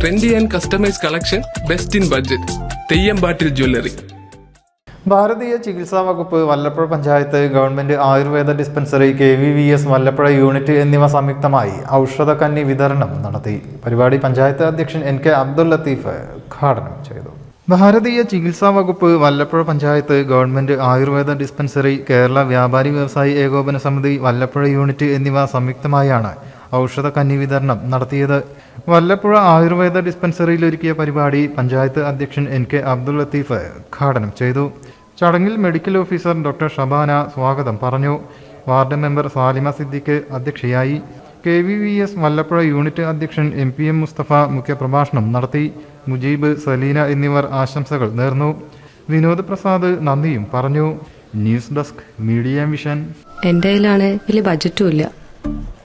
Trendy and customise collection best in budget Theyyampattil jewellery ഭാരതീയ ചികിത്സാ വകുപ്പ് Vallappuzha panchayat government Ayurveda dispensary K V V S Vallappuzha unit എന്നിവ സംയുക്തമായി ഔഷധക്കന്നി വിതരണം നടത്തി. പരിപാടി പഞ്ചായത്ത് അധ്യക്ഷൻ എൻ കെ അബ്ദുൽ ലത്തീഫ് ഉദ്ഘാടനം ചെയ്തു. ഭാരതീയ ചികിത്സാ വകുപ്പ് വല്ലപ്പുഴ പഞ്ചായത്ത് ഗവൺമെന്റ് ആയുർവേദ ഡിസ്പെൻസറി കേരള വ്യാപാരി വ്യവസായി ഏകോപന സമിതി വല്ലപ്പുഴ യൂണിറ്റ് എന്നിവ സംയുക്തമായാണ് ഔഷധ കന്നി വിതരണം നടത്തിയത്. വല്ലപ്പുഴ ആയുർവേദ ഡിസ്പെൻസറിയിൽ ഒരുക്കിയ പരിപാടി പഞ്ചായത്ത് അധ്യക്ഷൻ എൻ കെ അബ്ദുൾ ലത്തീഫ് ഉദ്ഘാടനം ചെയ്തു. ചടങ്ങിൽ മെഡിക്കൽ ഓഫീസർ ഡോക്ടർ ഷബാന സ്വാഗതം പറഞ്ഞു. വാർഡ് മെമ്പർ സാലിമ സിദ്ദിഖ് അധ്യക്ഷയായി. K V V S Vallappuzha unit അധ്യക്ഷൻ എം പി എം മുസ്തഫ മുഖ്യപ്രഭാഷണം നടത്തി. മുജീബ് സലീന എന്നിവർ ആശംസകൾ നേർന്നു. വിനോദ് പ്രസാദ് നന്ദിയും പറഞ്ഞു. ന്യൂസ് ഡെസ്ക് മീഡിയ മിഷൻ എന്റെ കയ്യിലാണ് വലിയ ബജറ്റും ഇല്ല.